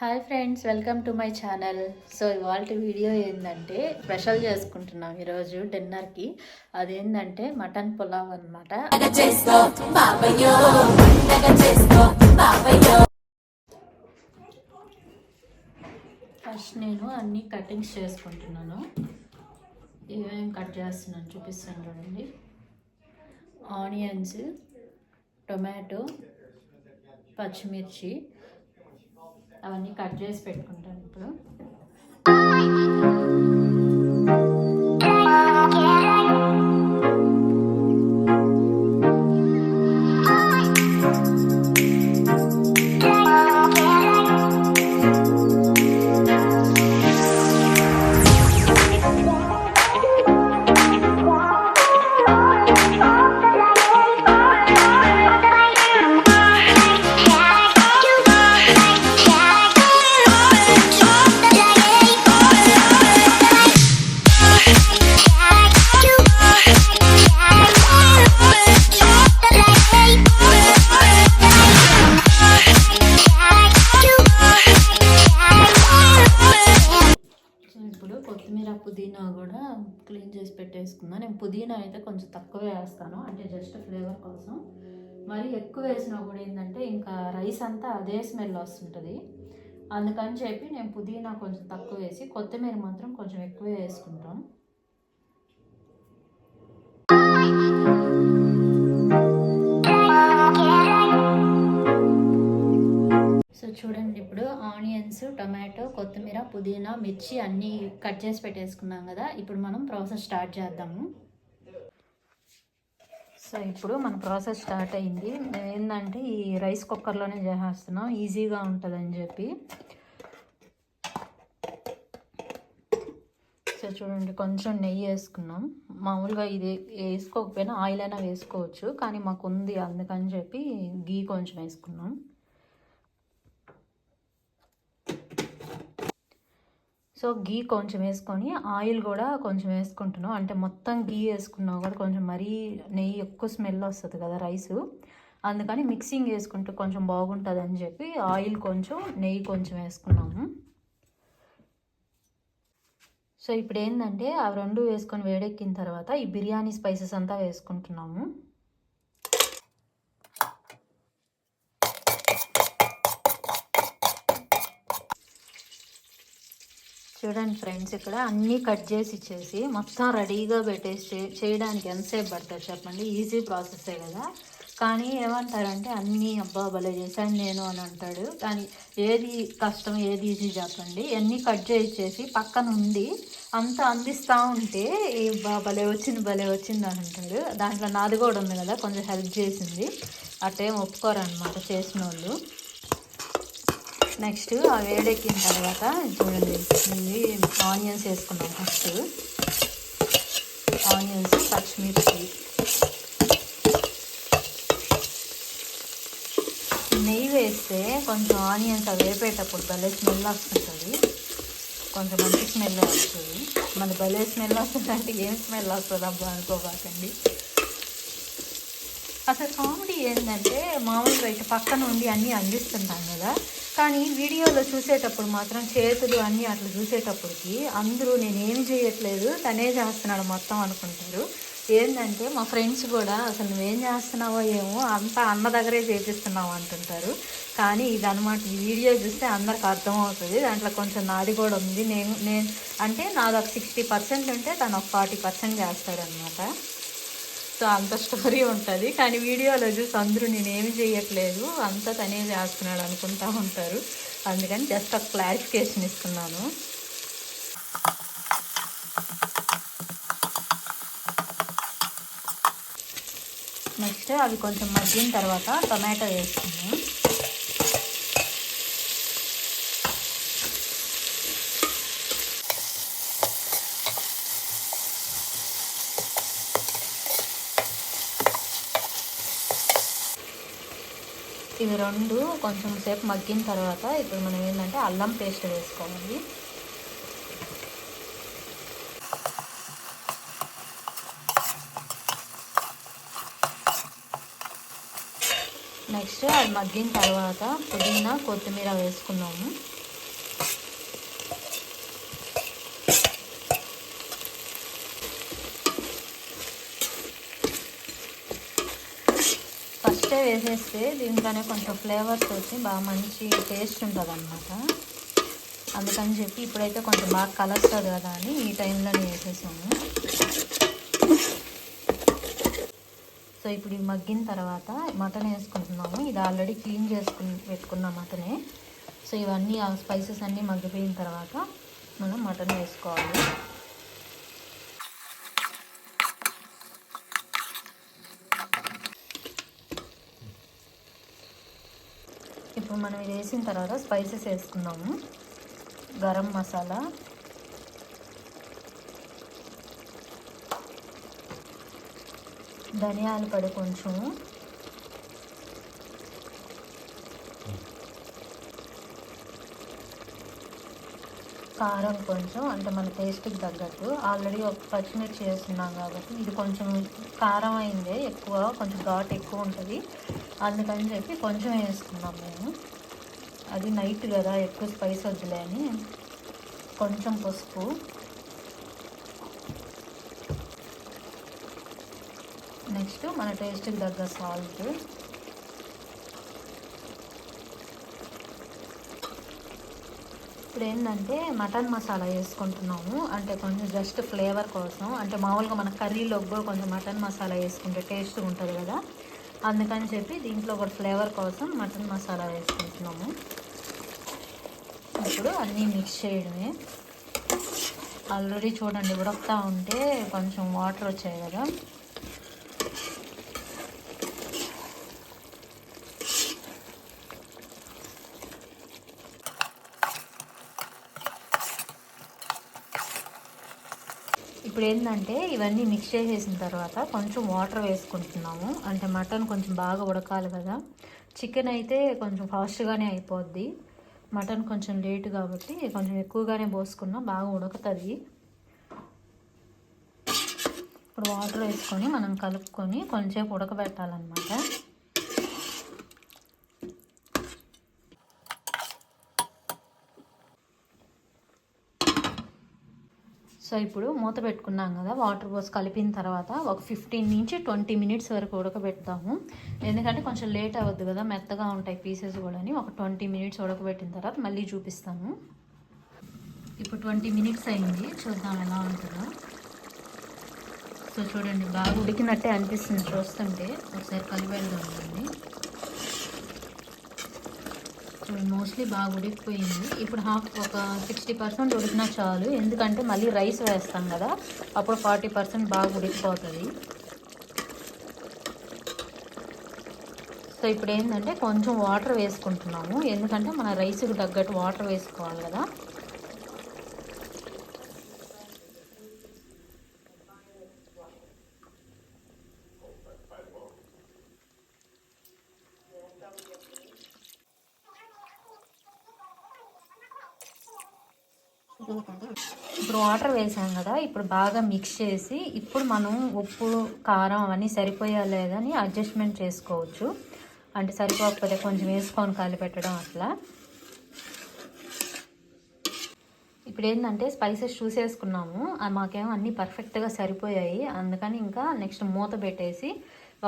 Hi friends welcome to my channel so ఇవాళ video ఏంటంటే special చేసుకుంటున్నాం ఈరోజు డిన్నర్కి అదేంటంటే మటన్ పులావ్ అనమాట ఫస్ట్ నేను అన్ని కటింగ్స్ చేసుకుంటున్నాను. ఏమేమి కట్ చేస్తున్నాను చూపిస్తాను చూడండి. ఆనియన్స్ టొమాటో పచ్చిమిర్చి అవన్నీ కట్ చేసి పెట్టుకుంటాను ఇప్పుడు. పుదీనా కూడా క్లీన్ చేసి పెట్టేసుకుందాం. నేను పుదీనా అయితే కొంచెం తక్కువ వేస్తాను అంటే జస్ట్ ఫ్లేవర్ కోసం. మరి ఎక్కువ వేసినా కూడా ఏంటంటే ఇంకా రైస్ అంతా అదే స్మెల్ వస్తుంటుంది. అందుకని చెప్పి నేను పుదీనా కొంచెం తక్కువ వేసి కొత్తిమీర మాత్రం కొంచెం ఎక్కువ వేసుకుంటాం. సో చూడండి ఇప్పుడు ఆనియన్స్ టొమాటో కొత్తిమీర పుదీనా మిర్చి అన్నీ కట్ చేసి పెట్టేసుకున్నాం కదా. ఇప్పుడు మనం ప్రాసెస్ స్టార్ట్ చేద్దాము. సో ఇప్పుడు మన ప్రాసెస్ స్టార్ట్ అయింది. ఏంటంటే ఈ రైస్ కుక్కర్లోనే చేసేస్తున్నాం ఈజీగా ఉంటుందని చెప్పి. సో చూడండి కొంచెం నెయ్యి వేసుకున్నాం. మామూలుగా ఇది వేసుకోకపోయినా ఆయిల్ అయినా వేసుకోవచ్చు. కానీ మాకు ఉంది అందుకని చెప్పి గీ కొంచెం వేసుకున్నాం. సో గీ కొంచెం వేసుకొని ఆయిల్ కూడా కొంచెం వేసుకుంటున్నాం అంటే మొత్తం గీ వేసుకున్నావు కూడా కొంచెం మరీ నెయ్యి ఎక్కువ స్మెల్ వస్తుంది కదా రైసు. అందుకని మిక్సింగ్ వేసుకుంటే కొంచెం బాగుంటుంది అని చెప్పి ఆయిల్ కొంచెం నెయ్యి కొంచెం వేసుకున్నాము. సో ఇప్పుడు ఏంటంటే ఆ రెండు వేసుకొని వేడెక్కిన తర్వాత ఈ బిర్యానీ స్పైసెస్ అంతా వేసుకుంటున్నాము. చూడండి ఫ్రెండ్స్ ఇక్కడ అన్నీ కట్ చేసి ఇచ్చేసి మొత్తం రెడీగా పెట్టేసి చేయడానికి ఎంతసేపు పడుతుంది చెప్పండి? ఈజీ ప్రాసెసే కదా. కానీ ఏమంటారంటే అన్నీ అబ్బా భలే చేశాను నేను అని అంటాడు. కానీ ఏది కష్టం ఏది ఈజీ చెప్పండి. అన్నీ కట్ చేసి పక్కన ఉండి అంతా అందిస్తూ ఉంటే ఈ బా భలే వచ్చింది భలే వచ్చింది అని అంటాడు. దాంట్లో నాది కూడా ఉంది కదా కొంచెం హెల్ప్ చేసింది. అట్టేం ఒప్పుకోరనమాట చేసిన వాళ్ళు నెక్స్ట్ ఆ వేడెక్కిన తర్వాత చూడండి ఇవి ఆనియన్స్ వేసుకున్నాం ఫస్ట్. ఆనియన్స్ పచ్చిమిర్చి. నెయ్యి వేస్తే కొంచెం ఆనియన్స్ అవి వేపేటప్పుడు భలే స్మెల్ వస్తుంటుంది. కొంచెం మంచి స్మెల్ వస్తుంది. మన భలే స్మెల్ వస్తుందంటే ఏం స్మెల్ వస్తుంది అబ్బా అనుకోబాకండి. అసలు కామెడీ ఏంటంటే మామూలుగా ఇటు పక్కన ఉండి అన్నీ అందిస్తుంటాం కదా. కానీ వీడియోలో చూసేటప్పుడు మాత్రం చేతులు అన్నీ అట్లా చూసేటప్పటికి అందరూ నేనేం చేయట్లేదు తనే చేస్తున్నాడు మొత్తం అనుకుంటారు. ఏంటంటే మా ఫ్రెండ్స్ కూడా అసలు నువ్వేం చేస్తున్నావో ఏమో అంతా అన్న దగ్గరే చేపిస్తున్నావు అంటుంటారు. కానీ ఇదనమాట ఈ వీడియో చూస్తే అందరికి అర్థమవుతుంది. దాంట్లో కొంచెం నాది కూడా ఉంది. నేను నేను అంటే నాది ఒక సిక్స్టీ పర్సెంట్ ఉంటే తను ఒక ఫార్టీ పర్సెంట్ చేస్తాడనమాట సో అంత స్టోరీ ఉంటుంది. కానీ వీడియోలో చూసి అందరూ నేనేమి చేయట్లేదు అంతా తనే చేస్తున్నాడు అనుకుంటా ఉంటారు. అందుకని జస్ట్ ఒక క్లారిఫికేషన్ ఇస్తున్నాను. నెక్స్ట్ అవి కొంచెం మగ్గిన తర్వాత టొమాటో వేసుకున్నాం ఇవి రెండు కొంచెం సేపు మగ్గిన తర్వాత ఇప్పుడు మనం ఏంటంటే అల్లం పేస్ట్ వేసుకోవాలి. నెక్స్ట్ అది మగ్గిన తర్వాత పుదీనా కొత్తిమీర వేసుకున్నాము. వేసేస్తే దీంట్లోనే కొంచెం ఫ్లేవర్స్ వచ్చి బాగా మంచి టేస్ట్ ఉంటుంది అనమాట అందుకని చెప్పి ఇప్పుడైతే కొంచెం బాగా కలుస్తుంది కదా అని ఈ టైంలోనే వేసేసాము సో ఇప్పుడు ఇవి మగ్గిన తర్వాత మటన్ వేసుకుంటున్నాము. ఇది ఆల్రెడీ క్లీన్ చేసుకుని పెట్టుకున్న మటనే. సో ఇవన్నీ ఆ స్పైసెస్ అన్నీ మగ్గిపోయిన తర్వాత మనం మటన్ వేసుకోవాలి. ఇప్పుడు మనం ఇది వేసిన తర్వాత స్పైసెస్ వేసుకున్నాము గరం మసాలా. ధనియాల పొడి కొంచెం. కారం కొంచెం అంటే మన టేస్ట్కి తగ్గట్టు. ఆల్రెడీ ఒక పచ్చిమిర్చి వేస్తున్నాం కాబట్టి ఇది కొంచెం కారం అయిందే ఎక్కువ కొంచెం ఘాట్ ఎక్కువ ఉంటుంది. అందుకని చెప్పి కొంచెం వేసుకున్నాం మేము. అది నైట్ కదా ఎక్కువ స్పైస్ వద్దులే అని. కొంచెం పసుపు. నెక్స్ట్ మన టేస్ట్కి తగ్గ సాల్ట్. ఇప్పుడు ఏంటంటే మటన్ మసాలా వేసుకుంటున్నాము. అంటే కొంచెం జస్ట్ ఫ్లేవర్ కోసం. అంటే మామూలుగా మన కర్రీలో కూడా కొంచెం మటన్ మసాలా వేసుకుంటే టేస్ట్ ఉంటుంది కదా. అందుకని చెప్పి దీంట్లో ఒక ఫ్లేవర్ కోసం మటన్ మసాలా వేసుకుంటున్నాము. ఇప్పుడు అన్నీ మిక్స్ చేయడమే. ఆల్రెడీ చూడండి ఉడకుతూ ఉంటే కొంచెం వాటర్ వచ్చాయి కదా. ఇప్పుడు ఏంటంటే ఇవన్నీ మిక్స్ చేసేసిన తర్వాత కొంచెం వాటర్ వేసుకుంటున్నాము. అంటే మటన్ కొంచెం బాగా ఉడకాలి కదా. చికెన్ అయితే కొంచెం ఫాస్ట్గానే అయిపోద్ది. మటన్ కొంచెం లేట్ కాబట్టి కొంచెం ఎక్కువగానే పోసుకున్నా బాగా ఉడుకుతుంది. ఇప్పుడు వాటర్ వేసుకొని మనం కలుపుకొని కొంచెంసేపు ఉడకబెట్టాలన్నమాట. సో ఇప్పుడు మూత పెట్టుకున్నాం కదా వాటర్ పోసి కలిపిన తర్వాత ఒక ఫిఫ్టీన్ నుంచి ట్వంటీ మినిట్స్ వరకు ఉడకబెడతాము. ఎందుకంటే కొంచెం లేట్ అవ్వద్దు కదా మెత్తగా ఉంటాయి పీసెస్ కూడా అని ఒక ట్వంటీ మినిట్స్ ఉడకబెట్టిన తర్వాత మళ్ళీ చూపిస్తాము. ఇప్పుడు ట్వంటీ మినిట్స్ అయింది చూద్దాం ఎలా ఉంటుందో. సో చూడండి బాగా ఉడికినట్టే అనిపిస్తుంది. చూస్తుంటే ఒకసారి కలిపెడదాం అండి. మోస్ట్లీ బాగా ఉడికిపోయింది. ఇప్పుడు హాఫ్ ఒక సిక్స్టీ పర్సెంట్ ఉడికినా చాలు. ఎందుకంటే మళ్ళీ రైస్ వేస్తాం కదా అప్పుడు ఫార్టీ పర్సెంట్ బాగా ఉడికిపోతుంది. సో ఇప్పుడు ఏంటంటే కొంచెం వాటర్ వేసుకుంటున్నాము. ఎందుకంటే మన రైస్కి తగ్గట్టు వాటర్ వేసుకోవాలి కదా. ఇప్పుడు వాటర్ వేసాం కదా ఇప్పుడు బాగా మిక్స్ చేసి ఇప్పుడు మనం ఉప్పు కారం అవన్నీ సరిపోయా లేదని అడ్జస్ట్మెంట్ చేసుకోవచ్చు. అంటే సరిపోకపోతే కొంచెం వేసుకొని కలిపెట్టడం అట్లా. ఇప్పుడు ఏంటంటే స్పైసెస్ చూసేసుకున్నాము. మాకేమో అన్నీ పర్ఫెక్ట్గా సరిపోయాయి. అందుకని ఇంకా నెక్స్ట్ మూత పెట్టేసి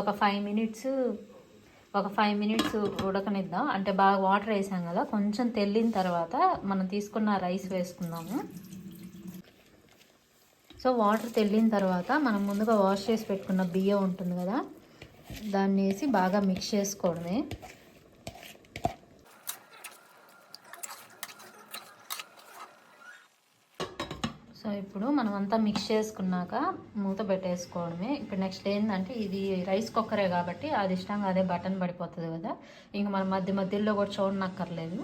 ఒక ఫైవ్ మినిట్స్ ఒక ఫైవ్ మినిట్స్ ఉడకనిద్దాం. అంటే బాగా వాటర్ వేసాం కదా కొంచెం తెల్లిన తర్వాత మనం తీసుకున్న రైస్ వేసుకుందాము. సో వాటర్ తెల్లిన తర్వాత మనం ముందుగా వాష్ చేసి పెట్టుకున్న బియ్యం ఉంటుంది కదా దాన్ని వేసి బాగా మిక్స్ చేసుకోవడమే. ఇప్పుడు మనం అంతా మిక్స్ చేసుకున్నాక మూత పెట్టేసుకోవడమే. ఇప్పుడు నెక్స్ట్ ఏంటంటే ఇది రైస్ కుక్కరే కాబట్టి అది ఇష్టంగా అదే బటన్ పడిపోతుంది కదా. ఇంక మనం మధ్య మధ్యలో కూడా చూడనక్కర్లేదు.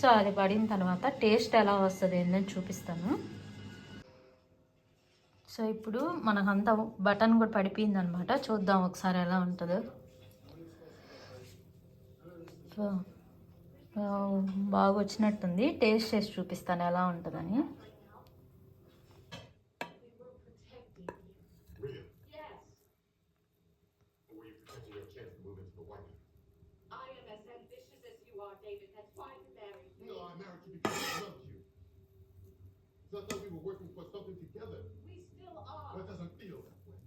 సో అది పడిన తర్వాత టేస్ట్ ఎలా వస్తుంది ఏంటని చూపిస్తాను. సో ఇప్పుడు మనకంతా బటన్ కూడా పడిపోయింది అనమాట చూద్దాం ఒకసారి ఎలా ఉంటుందో. బాగా వచ్చినట్టుంది టేస్ట్ చేసి చూపిస్తాను ఎలా ఉంటుందని. Loved you. So I thought we were working for something together, We still but are. it doesn't feel that way.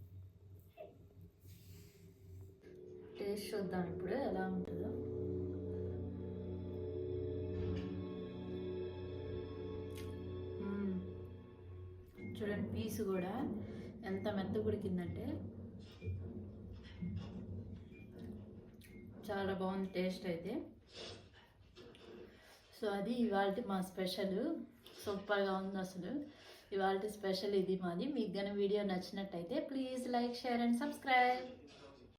Taste చూద్దాం ఇప్పుడు ఎలా ఉంటుందో మ్మ్. చూడండి పీసు కూడా ఎంత మెత్త ఉడికిందంటే చాలా బాగుంది టేస్ట్ అయితే సో అది ఇవాళ మా స్పెషల్. సూపర్గా ఉంది అసలు. ఇవాళ స్పెషల్ ఇది మాది. మీకు గన వీడియో నచ్చినట్టయితే please like share and subscribe.